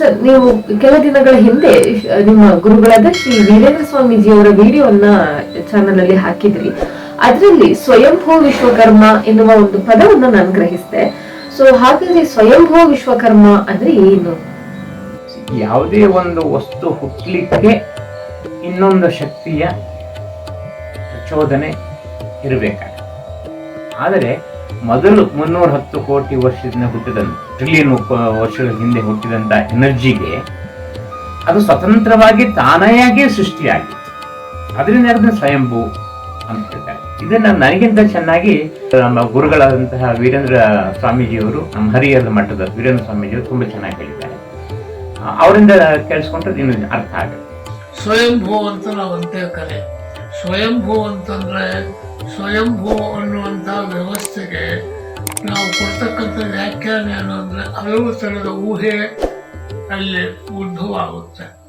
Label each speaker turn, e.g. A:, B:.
A: Sir ನೀವು ಕೆಲ ದಿನಗಳ ಹಿಂದೆ ನಿಮ್ಮ ಗುರುಗಳಾದ ಶ್ರೀ ವೀರೇಂದ್ರ ಸ್ವಾಮೀಜಿಯವರ ವಿಡಿಯೋವನ್ನ ಚಾನಲ್ ಅಲ್ಲಿ ಹಾಕಿದ್ರಿ. ಅದರಲ್ಲಿ ಸ್ವಯಂಭೂ ವಿಶ್ವಕರ್ಮ ಎನ್ನುವ ಒಂದು ಪದವನ್ನು ನಾನು ಗ್ರಹಿಸಿದೆ. ಸೊ ಹಾಗಾದ್ರೆ ಸ್ವಯಂಭೂ ವಿಶ್ವಕರ್ಮ ಅಂದ್ರೆ ಏನು?
B: ಯಾವುದೇ ಒಂದು ವಸ್ತು ಹುಟ್ಟಲಿಕ್ಕೆ ಇನ್ನೊಂದು ಶಕ್ತಿಯ ಪ್ರಚೋದನೆ ಇರಬೇಕಾಗುತ್ತೆ. ಆದರೆ ಮೊದಲು ಮುನ್ನೂರ ಹತ್ತು ಕೋಟಿ ವರ್ಷದಿಂದ ಹುಟ್ಟಿದಂತ ಟ್ರಿಲಿಯನ್ ವರ್ಷಗಳ ಹಿಂದೆ ಹುಟ್ಟಿದಂತ ಎನರ್ಜಿಗೆ ಅದು ಸ್ವತಂತ್ರವಾಗಿ ತಾನೆಯಾಗಿ ಸೃಷ್ಟಿಯಾಗಿತ್ತು ಅದರಿಂದ ಅದನ್ನ ಸ್ವಯಂಭೂ ಅಂತ ಹೇಳ್ತಾರೆ. ಇದನ್ನ ನನಗಿಂತ ಚೆನ್ನಾಗಿ ನಮ್ಮ ಗುರುಗಳಾದಂತಹ ವೀರೇಂದ್ರ ಸ್ವಾಮೀಜಿಯವರು, ನಮ್ಮ ಹರಿಹರದ ಮಠದ ವೀರೇಂದ್ರ ಸ್ವಾಮೀಜಿಯವರು ತುಂಬಾ ಚೆನ್ನಾಗಿ ಹೇಳಿದ್ದಾರೆ. ಅವರಿಂದ ಕೇಳಿಸ್ಕೊಂಡ್ರೆ ಇನ್ನು ಅರ್ಥ ಆಗುತ್ತೆ.
C: ಸ್ವಯಂಭೂ ಅಂತ ನಾವು ಅಂತೇವೆ ಕರೆ. ಸ್ವಯಂಭೂ ಅಂತಂದ್ರೆ ಸ್ವಯಂಭೂ ಅನ್ನುವಂತ ವ್ಯವಸ್ಥೆಗೆ ನಾವು ಕೊಡ್ತಕ್ಕಂಥ ವ್ಯಾಖ್ಯಾನ ಏನು ಅಂದರೆ ಹಲವು ಥರದ ಊಹೆ ಅಲ್ಲಿ ಉದ್ಭವ ಆಗುತ್ತೆ.